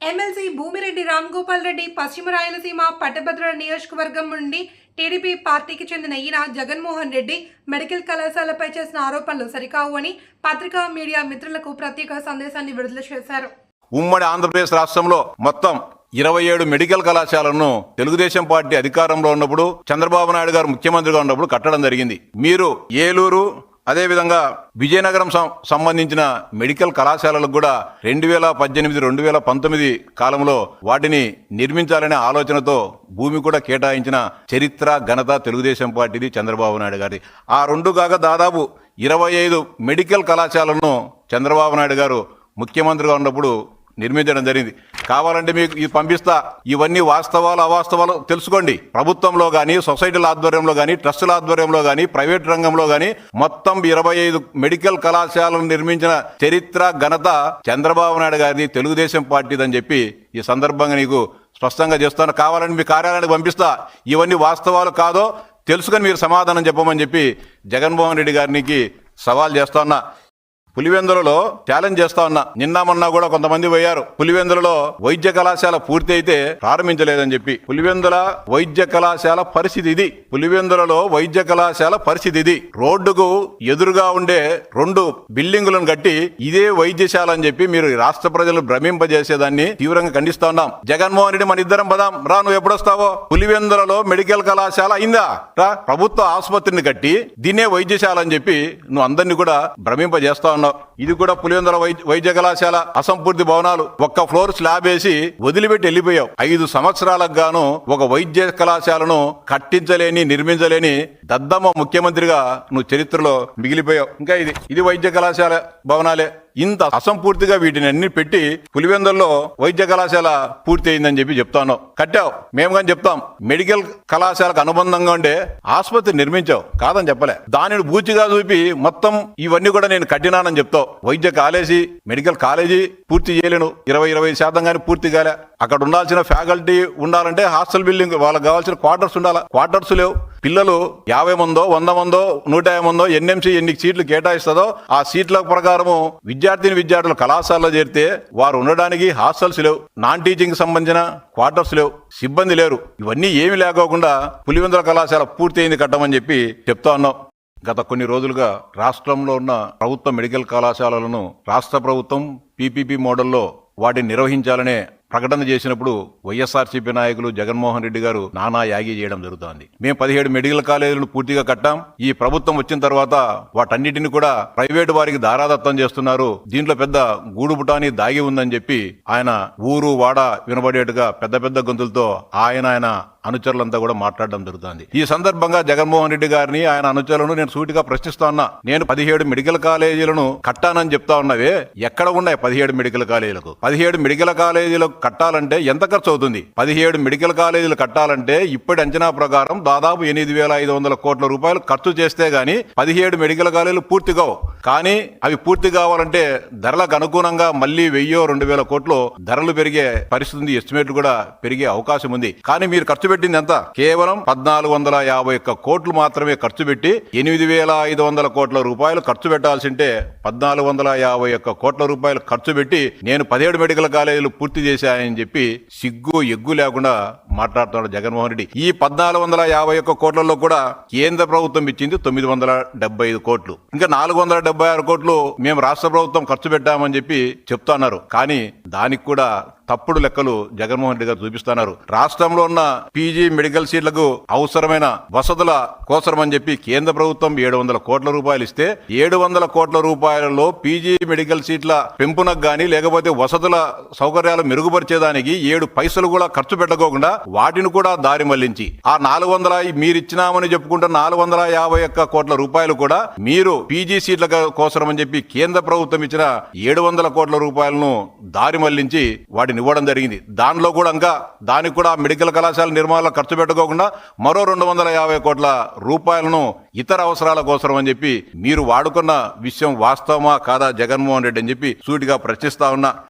MLC Bhumireddy Ram Gopal Reddy పశ్చిమ రాయలసీమ పట్టభద్రుల నియోజకవర్గం నుండి టీడీపీ పార్టీకి చెందిన ఈయన జగన్మోహన్ రెడ్డి మెడికల్ కళాశాలపై చేసిన ఆరోపణలు సరికావు అని పత్రికా మీడియా మిత్రులకు ప్రత్యేక సందేశాన్ని విడుదల చేశారు. ఉమ్మడి ఆంధ్రప్రదేశ్ రాష్ట్రంలో మొత్తం ఇరవై ఏడు మెడికల్ కళాశాలను తెలుగుదేశం పార్టీ అధికారంలో ఉన్నప్పుడు చంద్రబాబు నాయుడు గారు ముఖ్యమంత్రిగా ఉన్నప్పుడు కట్టడం జరిగింది. మీరు ఏలూరు అదేవిధంగా విజయనగరం సం- సంబంధించిన మెడికల్ కళాశాలలకు కూడా రెండు వేల పద్దెనిమిది రెండు వేల పంతొమ్మిది కాలంలో వాటిని నిర్మించాలనే ఆలోచనతో భూమి కూడా కేటాయించిన చరిత్ర ఘనత తెలుగుదేశం పార్టీది చంద్రబాబు నాయుడు గారి ఆ రెండు కాక దాదాపు ఇరవై ఐదు మెడికల్ కళాశాలను చంద్రబాబు నాయుడు గారు ముఖ్యమంత్రిగా ఉన్నప్పుడు నిర్మించడం జరిగింది. కావాలంటే మీకు ఇది పంపిస్తా. ఇవన్నీ వాస్తవాలు అవాస్తవాలు తెలుసుకోండి. ప్రభుత్వంలో కానీ సొసైటీల ఆధ్వర్యంలో కానీ ట్రస్టుల ఆధ్వర్యంలో కానీ ప్రైవేట్ రంగంలో కానీ మొత్తం ఇరవై ఐదు మెడికల్ కళాశాలను నిర్మించిన చరిత్ర ఘనత చంద్రబాబు నాయుడు గారిది తెలుగుదేశం పార్టీదని చెప్పి ఈ సందర్భంగా నీకు స్పష్టంగా చేస్తాను కావాలని మీ కార్యాలయానికి పంపిస్తా. ఇవన్నీ వాస్తవాలు కాదో తెలుసుకొని మీరు సమాధానం చెప్పమని చెప్పి జగన్మోహన్ రెడ్డి గారికి సవాల్ చేస్తున్నా పులివెందులలో ఛాలెంజ్ చేస్తా ఉన్నా. నిన్న మొన్న కూడా కొంతమంది పోయారు. పులివెందులలో వైద్య కళాశాల పూర్తి అయితే ప్రారంభించలేదని చెప్పి. పులివెందుల వైద్య కళాశాల పరిస్థితి ఇది. పులివెందులలో వైద్య కళాశాల పరిస్థితి ఇది. రోడ్డుకు ఎదురుగా ఉండే రెండు బిల్డింగులను కట్టి ఇదే వైద్యశాల అని చెప్పి మీరు రాష్ట్ర ప్రజలు భ్రమింపజేసేదాన్ని తీవ్రంగా ఖండిస్తా ఉన్నాం. జగన్మోహన్ రెడ్డి మన ఇద్దరం పదాం. రా నువ్వు ఎప్పుడొస్తావో? పులివెందులలో మెడికల్ కళాశాల అయిందా? రా ప్రభుత్వ ఆసుపత్రిని కట్టి దీనే వైద్యశాల అని చెప్పి నువ్వు అందరినీ కూడా భ్రమింపజేస్తా ఉన్నావు. ఇది కూడా పులివెందుల వైద్య వైద్య కళాశాల అసంపూర్తి భవనాలు. ఒక్క ఫ్లోర్ స్లాబ్ వేసి వదిలిపెట్టి వెళ్ళిపోయావు. ఐదు సంవత్సరాలకు గాను ఒక వైద్య కళాశాలను కట్టించలేని నిర్మించలేని దద్దమ్మ ముఖ్యమంత్రిగా నువ్వు చరిత్రలో మిగిలిపోయావు. ఇంకా ఇది ఇది వైద్య కళాశాల భవనాలే. ఇంత అసంపూర్తిగా వీటిని అన్ని పెట్టి పులివెందుల్లో వైద్య కళాశాల పూర్తి అయిందని చెప్పి చెప్తాను. కట్టావు. మేము కానీ చెప్తాం. మెడికల్ కళాశాలకు అనుబంధంగా ఉండే ఆసుపత్రి నిర్మించావు. కాదని చెప్పలే. దానిని బూచిగా చూపి మొత్తం ఇవన్నీ కూడా నేను కట్టినానని చెప్తావు. వైద్య కాలేజీ మెడికల్ కాలేజీ పూర్తి చేయలేను. ఇరవై ఇరవై శాతం కానీ పూర్తి కాలే. అక్కడ ఉండాల్సిన ఫ్యాకల్టీ ఉండాలంటే హాస్టల్ బిల్డింగ్ వాళ్ళకి కావాల్సిన క్వార్టర్స్ ఉండాలి క్వార్టర్స్ లేవు. పిల్లలు యాభై మందో వంద మందో నూట యాభై మందో ఎన్ఎంసీ ఎన్ని సీట్లు కేటాయిస్తుందో ఆ సీట్ల ప్రకారము విద్యార్థిని విద్యార్థులు కళాశాలలో చేరితే వారు ఉండడానికి హాస్టల్స్ లేవు. నాన్ టీచింగ్ సంబంధించిన క్వార్టర్స్ లేవు. సిబ్బంది లేరు. ఇవన్నీ ఏమి లేకోకుండా పులివెందుల కళాశాల పూర్తయింది కట్టమని చెప్పి చెప్తా ఉన్నాం. గత కొన్ని రోజులుగా రాష్ట్రంలో ఉన్న ప్రభుత్వ మెడికల్ కళాశాలలను రాష్ట్ర ప్రభుత్వం పీపీపీ మోడల్లో వాటిని నిర్వహించాలనే ప్రకటన చేసినప్పుడు వైఎస్ఆర్సీపీ నాయకులు జగన్మోహన్ రెడ్డి గారు నానా యాగి చేయడం జరుగుతోంది. మేము పదిహేడు మెడికల్ కాలేజీలను పూర్తిగా కట్టాం. ఈ ప్రభుత్వం వచ్చిన తర్వాత వాటన్నిటిని కూడా ప్రైవేటు వారికి దారాదత్తం చేస్తున్నారు. దీంట్లో పెద్ద గూడుబుటాని దాగి ఉందని చెప్పి ఆయన ఊరు వాడ వినబడేట్టుగా పెద్ద పెద్ద గొంతులతో ఆయన ఆయన అనుచరులంతా కూడా మాట్లాడడం జరుగుతుంది. ఈ సందర్భంగా జగన్మోహన్ రెడ్డి గారిని ఆయన అనుచరులను నేను సూటిగా ప్రశ్నిస్తా ఉన్నా. నేను పదిహేడు మెడికల్ కాలేజీలను కట్టానని చెప్తా ఉన్నవే. ఎక్కడ ఉన్నాయి పదిహేడు మెడికల్ కాలేజీలకు? పదిహేడు మెడికల్ కాలేజీలకు కట్టాలంటే ఎంత ఖర్చు అవుతుంది? పదిహేడు మెడికల్ కాలేజీలు కట్టాలంటే ఇప్పటి అంచనా ప్రకారం దాదాపు ఎనిమిది వేల ఐదు వందల కోట్ల రూపాయలు ఖర్చు చేస్తే గానీ పదిహేడు మెడికల్ కాలేజీలు పూర్తిగా కానీ అవి పూర్తి కావాలంటే ధరలకు అనుగుణంగా మళ్ళీ వెయ్యో రెండు వేల కోట్లు ధరలు పెరిగే పరిస్థితి ఉంది. ఎస్టిమేట్ కూడా పెరిగే అవకాశం ఉంది. కానీ మీరు ఖర్చు పెట్టింది ఎంత? కేవలం పద్నాలుగు వందల యాభై ఒక్క కోట్లు మాత్రమే ఖర్చు పెట్టి ఎనిమిది వేల ఐదు వందల కోట్ల రూపాయలు ఖర్చు పెట్టాల్సింటే పద్నాలుగు వందల యాభై ఒక్క కోట్ల రూపాయలు ఖర్చు పెట్టి నేను పదిహేడు మెడికల్ కాలేజీలు పూర్తి చేశానని చెప్పి సిగ్గు ఎగ్గు లేకుండా మాట్లాడుతున్నాడు జగన్మోహన్ రెడ్డి. ఈ పద్నాలుగు వందల యాభై ఒక్క కోట్లలో కూడా కేంద్ర ప్రభుత్వం ఇచ్చింది తొమ్మిది వందల డెబ్బై ఐదు కోట్లు. ఇంకా నాలుగు వందల డెబ్బై ఆరు కోట్లు మేము రాష్ట్ర ప్రభుత్వం ఖర్చు పెట్టామని చెప్పి చెప్తున్నారు. కానీ దానికి కూడా తప్పుడు లెక్కలు జగన్మోహన్ రెడ్డి గారు చూపిస్తున్నారు. రాష్ట్రంలో ఉన్న పీజీ మెడికల్ సీట్లకు అవసరమైన వసతుల కోసమని చెప్పి కేంద్ర ప్రభుత్వం ఏడు వందల కోట్ల రూపాయలు ఇస్తే ఏడు వందల కోట్ల రూపాయలలో పీజీ మెడికల్ సీట్ల పెంపునకు గాని లేకపోతే వసతుల సౌకర్యాలు మెరుగుపరిచేదానికి ఏడు పైసలు కూడా ఖర్చు పెట్టకోకుండా వాటిని కూడా దారి మళ్ళించి ఆ నాలుగు వందల మీరిచ్చినామని చెప్పుకుంటున్న నాలుగు వందల యాభై ఒక్క కోట్ల రూపాయలు కూడా మీరు పీజీ సీట్ల కోసమని చెప్పి కేంద్ర ప్రభుత్వం ఇచ్చిన ఏడు వందల కోట్ల రూపాయలను దారి మళ్ళించి వాటిని ఇవ్వడం జరిగింది. దానిలో కూడా ఇంకా దానికి కూడా మెడికల్ కళాశాల నిర్మాణంలో ఖర్చు పెట్టుకోకుండా మరో రెండు వందల యాభై కోట్ల రూపాయలను ఇతర అవసరాల కోసం అని చెప్పి మీరు వాడుకున్న విషయం వాస్తవమా కాదా జగన్మోహన్ రెడ్డి అని చెప్పి సూటిగా ప్రశ్నిస్తా ఉన్నా.